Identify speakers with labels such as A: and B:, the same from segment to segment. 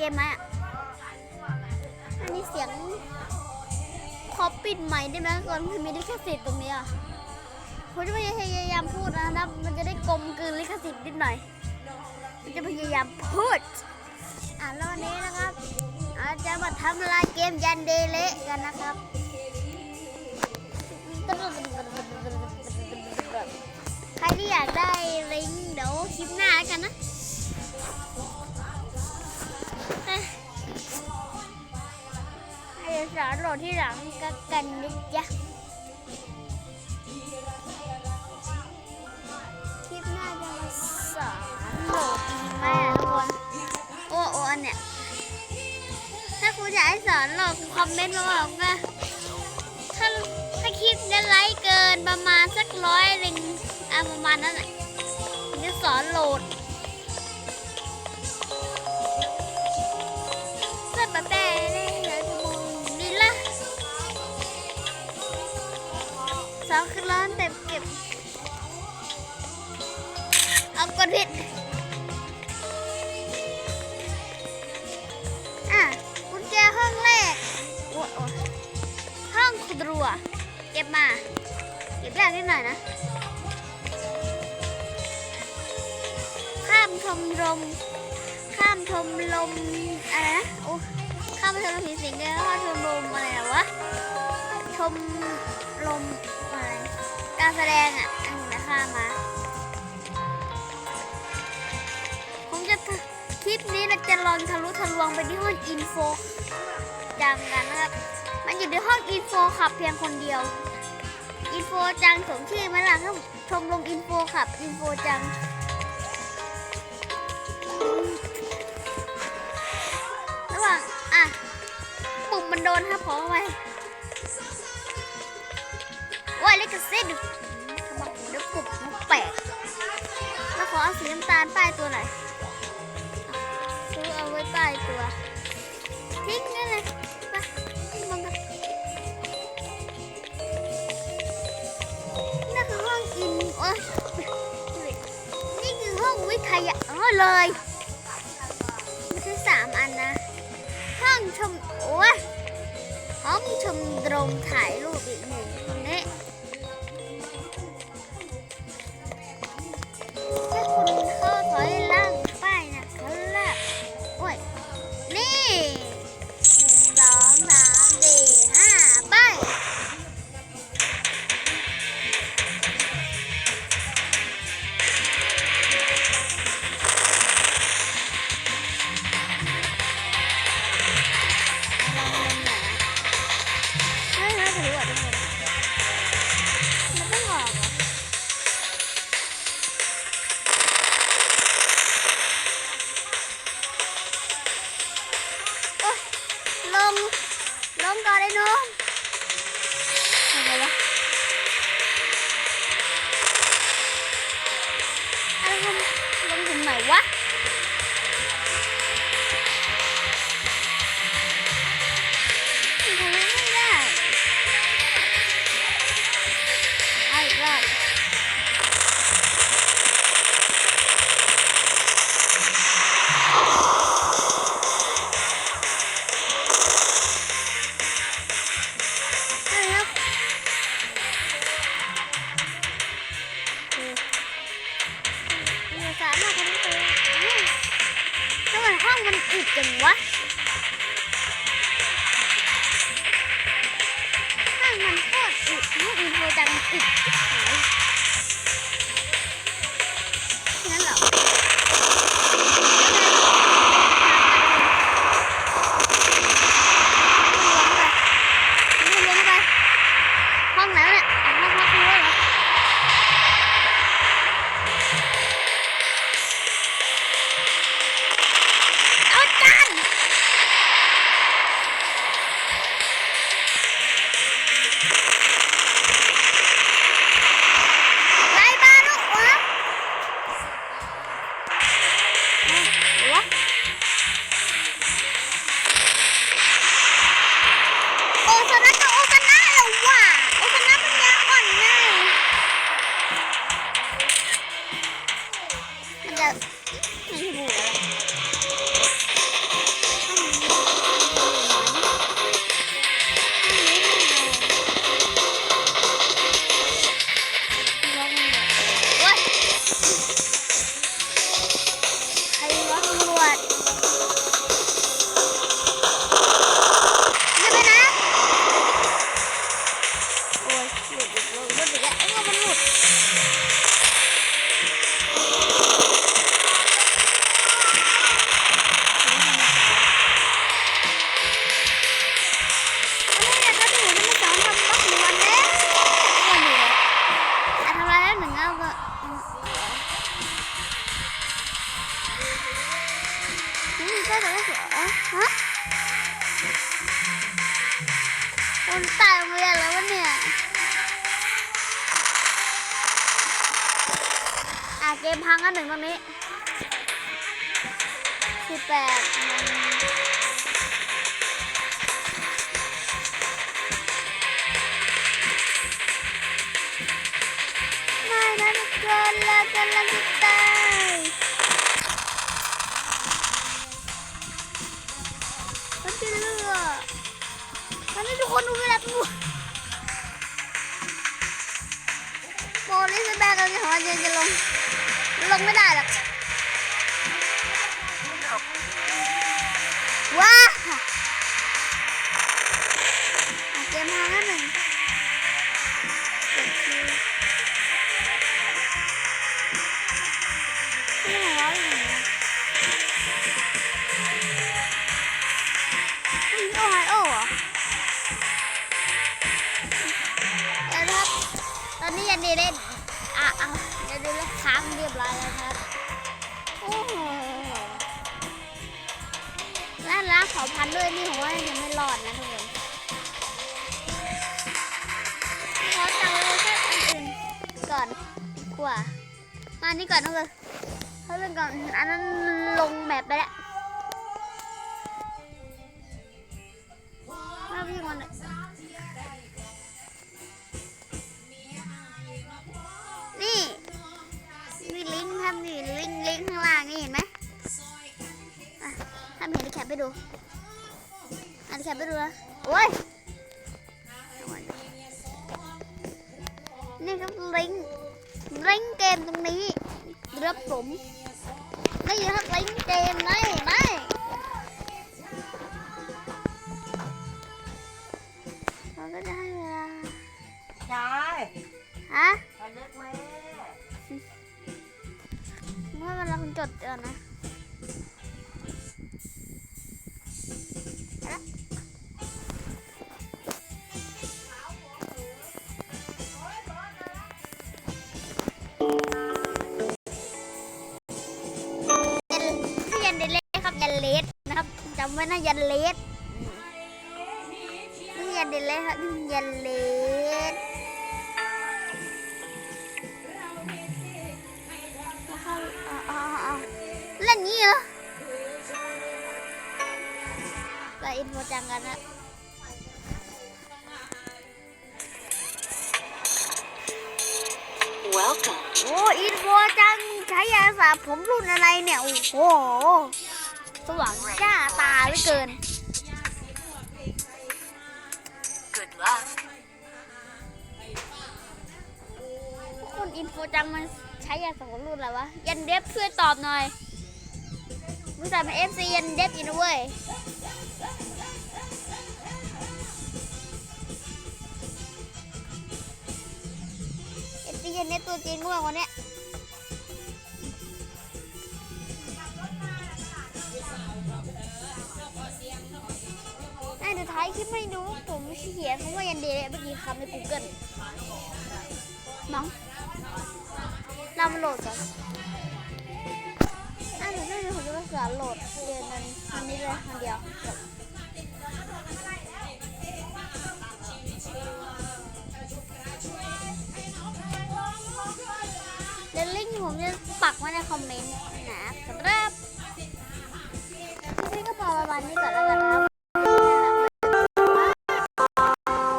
A: เกมไหมอะ อันนี้เสียงขอปิดใหม่ได้ไหมก่อนมันมีลิขสิทธิ์ตรงนี้ยผมจะพยายามพูดนะครับ มันจะได้กลมกลืนลิขสิทธิ์นิดหน่อยผมจะพยายามพูด อะแล้ววันนี้นะครับอาจะมาทำลายเกมยันเดเละกันนะครับใครที่อยากได้ลิงก์เดี๋ยวคลิปหน้าแล้วกันนะ สอนโหลดที่หลังก็กันนะจ๊ะคลิปหน้าจะมาสอนโหลดอีกไหมอะทุกคนโอ้โอ้อันเนี่ย ถ้าคุณอยากให้สอนโหลดคอมเมนต์มาบอกนะถ้าถ้าคลิปได้ไลค์เกิน กดผิดอะกุญแจห้องแรกโอ้ห้องครัว เก็บมา เก็บยากนิดหน่อยนะ ข้ามชมรม ข้ามชมลมอะไรนะ โอ้ข้ามชมรมผีสิงเลยข้ามชมรมอะไรนะวะ ชมรมอะไร การแสดงอะ อันนี้นะข้ามมา ลิปนี้เราจะลองทะลุทะลวงไปที่ห้องอินโฟจังกันนะครับ มันอยู่ในห้องอินโฟขับเพียงคนเดียว อินโฟจังสมชื่อไหมล่ะครับชมรมอินโฟขับอินโฟจังระหว่างอะปุ่มมันโดนครับขอไว้ว่าเล็กกระเซ็ดทำไมเดี๋ยวปุ่มมันแปลกแล้วขอเอาสีน้ำตาลป้ายตัวไหนอย ซื้อเอาไว้ป้ายตัวทิ้งนั่นเลยไปทิ้งมันกันนี่คือห้องอินโอ้ยนี่คือห้องวิทยาอ๋อเลยไม่ใช่สามอันนะ ห้องชมโอ้ยห้องชมรมถ่ายรูป อ้ พังกันหนึ่งตรงนี้สิบแปดไม่นะทุกคนเรากำลังจะตายมันจะเลือดตอนนี้ทุกคนดูเวลาปุ๊บโมลิสแบกเราจะหอเย็นจะลง ลงไม่ได้หรอกว้าเกมพังแล้วหนึ่งคิวไม่ไหวแล้วอย่าเงี้ยอุ้ยโอไฮโอเหรอเดี๋ยวนะครับตอนนี้ยันดีเล่น อะอะเดี๋ยวดูแล้วค้างเรียบร้อยแล้วครับโอ้โหร้านร้าขาพันด้วยนี่ผมว่ายังไม่รอดนะทุกคนขอจังเลยแค่อันอื่นก่อนกว่า มานี่ก่อนทุกคนเขาเรื่องก่อนอันนั้นลงแบบไปแล้วมาพี่คนนี่ ข้างล่างนี่เห็นไหมอะถ้าเห็นดิแคปไปดูอะดิแคปไปดูนะโอ้ยนี่ครับลิงก์ลิงก์เกมตรงนี้รับผมนี่ครับลิงก์เกมนี่นี่เราก็จะให้เวลา
B: ใช่
A: ฮะ
B: ไปเล็กแม่
A: เมื่อเวลาคุณจดก่อนนะยันยันเดเลสครับยันเลสนะครับจำไว้นะยันเลสยันเดเลสครับยันเลส ล่นงี้เหรอไปอินโฟจังกันนะ
B: Welcome
A: โอ้อินโฟจังใช้ยาสระผมรุ่นอะไรเนี่ย โอ้โห สว่างจ้าตาเหลือเกิน
B: Good luck
A: คุณอินโฟจังมันใช้ยาสระผมรุ่นอะไรวะ ยันเดฟช่วยตอบหน่อย รู้จักเป็นเอฟซียันเดฟอยู่นะเว้ยเอฟซียันเดฟตัวจริงด้วยวันเนี้ยไอ้เดี๋ยวท้ายคลิปให้ดูว่าผมเขียนคำว่ายันเดฟเมื่อกี้คำใน Google มั้งเรามาโหลดก่อนอะ หนูไม่มีผมจะภาษาโหลดเดือนนั้นอันนี้เลยอันเดียวจบเดี๋ยวลิงผมจะปักไว้ในคอมเมนต์นะครับคลิปนี้ก็พอประมาณนี้ก่อนแล้วกันนะครับ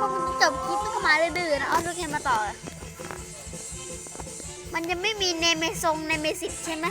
A: พอมันจบคลิปมันก็มาดื้อๆนะเอาทุกคนมาต่อ มันจะไม่มีเนเมซงเนเมสิตใช่ไหม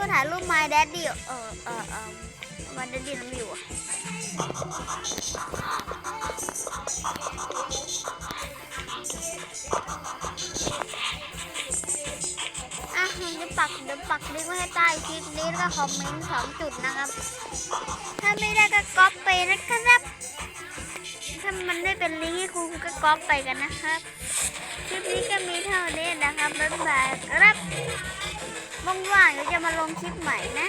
A: มาถ่ายรูป My Daddy เออเออเออ My Daddy น้ำอยู่อะอะผมจะปักเดี๋ยวปักลิงก์ไว้ให้ใต้คลิปนี้แล้วก็คอมเมนต์สองจุดนะครับ ถ้าไม่ได้ก็ก๊อปไปนะครับ ถ้ามันไม่เป็นลิงก์ให้ครูครูก็ก๊อปไปกันนะครับ คลิปนี้ก็มีเท่านี้นะครับบ๊ายบายครับ ว่างๆเดี๋ยวจะมาลงคลิปใหม่นะ